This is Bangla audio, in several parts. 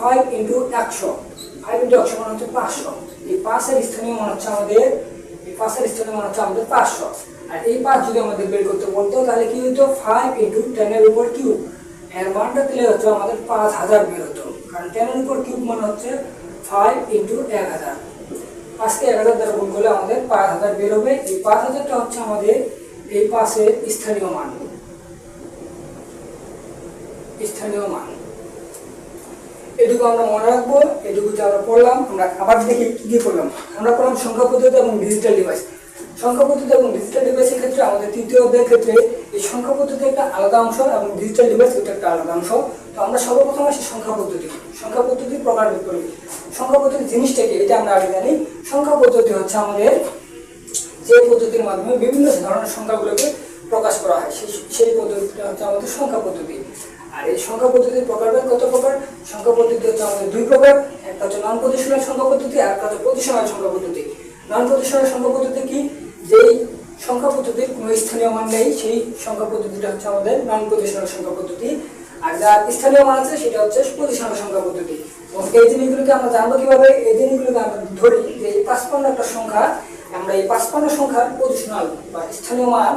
ফাইভ ইন্টু একশো। ফাইভ ইন্টু একশো মানে হচ্ছে পাঁচশো। এই পাঁচের স্থানীয় মান হচ্ছে আমাদের এই পাঁচের স্থানীয় মান হচ্ছে আমাদের পাঁচশো। আর এই পাঁচ যদি আমাদের বের করতে বলতো, তাহলে কি হতো? ফাইভ ইন্টু টেনের উপর কিউব এর মানটা দিলে হচ্ছে আমাদের পাঁচ হাজার বের হতো। কারণ টেনের উপর কিউব মানে হচ্ছে ফাইভ ইন্টু এক হাজার। পাঁচকে এক হাজার দ্বারা গুণ করলে আমাদের পাঁচ হাজার বের হবে। এই পাঁচ হাজারটা হচ্ছে আমাদের এই পাশের স্থানীয় মান। স্থানীয় মান। এটুকু আমরা মনে রাখব, এটুকু যে আমরা পড়লাম, আমরা আবার দেখি কি কি করলাম আমরা পড়লাম সংখ্যা পদ্ধতি এবং ডিজিটাল ডিভাইস সংখ্যা পদ্ধতি এবং ডিজিটাল ডিভাইসের ক্ষেত্রে আমাদের তৃতীয় অধ্যায়ের ক্ষেত্রে এই সংখ্যা পদ্ধতি একটা আলাদা অংশ এবং ডিজিটাল ডিভাইস এটা একটা আলাদা অংশ। তো আমরা সর্বপ্রথম আসি সংখ্যা পদ্ধতি। সংখ্যা পদ্ধতি প্রকার করি। সংখ্যা পদ্ধতি জিনিসটা কি এটা আমরা আগে জানি। সংখ্যা পদ্ধতি হচ্ছে আমাদের যে পদ্ধতির মাধ্যমে বিভিন্ন ধরনের সংখ্যাগুলোকে প্রকাশ করা হয়। সেই সেই পদ্ধতিটা হচ্ছে আমাদের সংখ্যা পদ্ধতি। আর এই সংখ্যা পদ্ধতির প্রকারভেদ কত প্রকার? সংখ্যা পদ্ধতি হচ্ছে আমাদের দুই প্রকার। একটা হচ্ছে নন প্রতিশীল সংখ্যা পদ্ধতি আর একটা হচ্ছে প্রতিসম সংখ্যা পদ্ধতি। নন প্রতিসম সংখ্যা পদ্ধতি কি? যেই সংখ্যা পদ্ধতির কোনো স্থানীয় মান নেই, সেই সংখ্যা পদ্ধতিটা হচ্ছে আমাদের নন প্রতিসম সংখ্যা পদ্ধতি। আর যার স্থানীয় মান আছে, সেটা হচ্ছে প্রতিসম সংখ্যা পদ্ধতি। এবং এই জিনিসগুলোকে আমরা জানব কীভাবে? এই জিনিসগুলোকে আমরা ধরি যে এই পাঁচপান্ন একটা সংখ্যা, আমরা এই পাঁচপান্ন সংখ্যার পজিশনাল বা স্থানীয় মান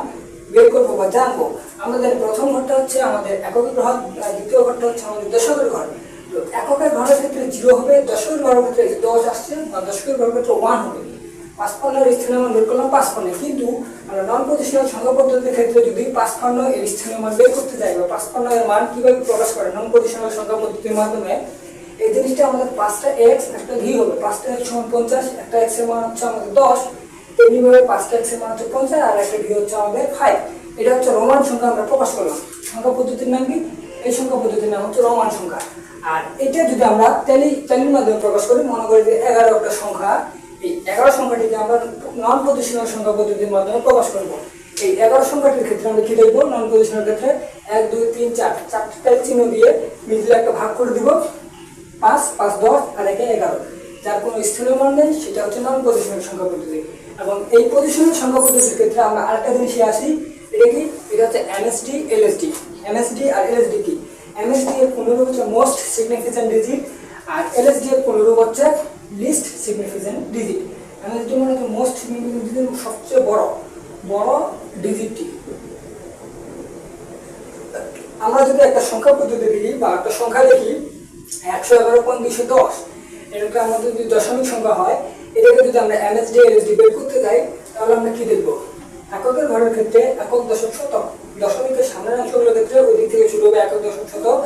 বের করব বা জানব। আমাদের প্রথম ঘরটা হচ্ছে আমাদের এককের ঘর আর দ্বিতীয় ঘরটা হচ্ছে আমাদের দশকের ঘর। এককের ঘরের ক্ষেত্রে জিরো হবে, দশকের ঘরের ক্ষেত্রে দশ আসছে, বা দশকের ঘরের ক্ষেত্রে ওয়ান হবে। পাঁচপান্নের স্থানে মান বের করলাম পাঁচপান্ন। কিন্তু আমরা নন প্রতিষ্ঠান সংখ্যা পদ্ধতির ক্ষেত্রে যদি পাঁচপান্ন এর স্থানীয় মান বের করতে যাই, বা পাঁচপান্ন এর মান কীভাবে প্রকাশ করে নন প্রতিষ্ঠান সংখ্যা পদ্ধতির মাধ্যমে, এই জিনিসটা আমাদের পাঁচটা এক্স একটা ভি হবে। পাঁচটা এক্স সমান পঞ্চাশ, একটা এক্সের মান হচ্ছে আমাদের দশ তেমনিভাবে পাঁচটা এক্সের মান হচ্ছে পঞ্চাশ, আর একটা ভি হচ্ছে আমাদের ফাইভ এটা হচ্ছে রোমান সংখ্যা, আমরা প্রকাশ করলাম। সংখ্যা পদ্ধতির নাম কি? এই সংখ্যা পদ্ধতির নাম হচ্ছে রোমান সংখ্যা। আর এটা যদি আমরা টেলি টেলির মাধ্যমে প্রকাশ করি, মনে করি যে এগারো একটা সংখ্যা, এই এগারো সংখ্যাটিকে আমরা নন প্রতিষ্ঠানের সংখ্যা পদ্ধতির মাধ্যমে প্রকাশ করব। এই এগারো সংখ্যাটির ক্ষেত্রে আমরা কি দেখব? নন প্রতিষ্ঠানের ক্ষেত্রে এক, দুই, তিন, চার, চারটা চিহ্ন দিয়ে মিডিলে একটা ভাগ করে দিব। পাঁচ পাঁচ, দশ, আর একে এগারো। যার কোনো স্থানীয় মান নেই, সেটা হচ্ছে নন পজিশনের সংখ্যা পদ্ধতি। এবং এই পজিশনের সংখ্যা পদ্ধতির ক্ষেত্রে আমরা আরেকটা জিনিসে আসি এটা কি এটা হচ্ছে এমএসডি এলএসডি এমএসডি আর এলএসডি কি? এমএসডি এর পুনরূপ হচ্ছে মোস্ট সিগনিফিকেন্ট ডিজিট আর এলএসডি এর পুনরূপ হচ্ছে লিস্ট সিগনিফিকেন্ট ডিজিট এমএসডি মানে হচ্ছে মোস্ট সিগনিফিকেন্ট ডিজিট সবচেয়ে বড় বড় ডিজিটটি আমরা যদি একটা সংখ্যা পদ্ধতি দেখি বা একটা সংখ্যা দেখি, একশো এগারো পয়েন্ট দুইশো দশ, এটাকে আমাদের যদি দশমিক সংখ্যা হয়, এটাকে যদি আমরা এমএসডি এলএসডি বের করতে যাই, তাহলে আমরা কি দেখব? এককের ঘরের ক্ষেত্রে একক দশক শতক। দশমিকের সামনের অংশগুলোর ক্ষেত্রে ওই দিক থেকে শুরু হবে একক দশক শতক।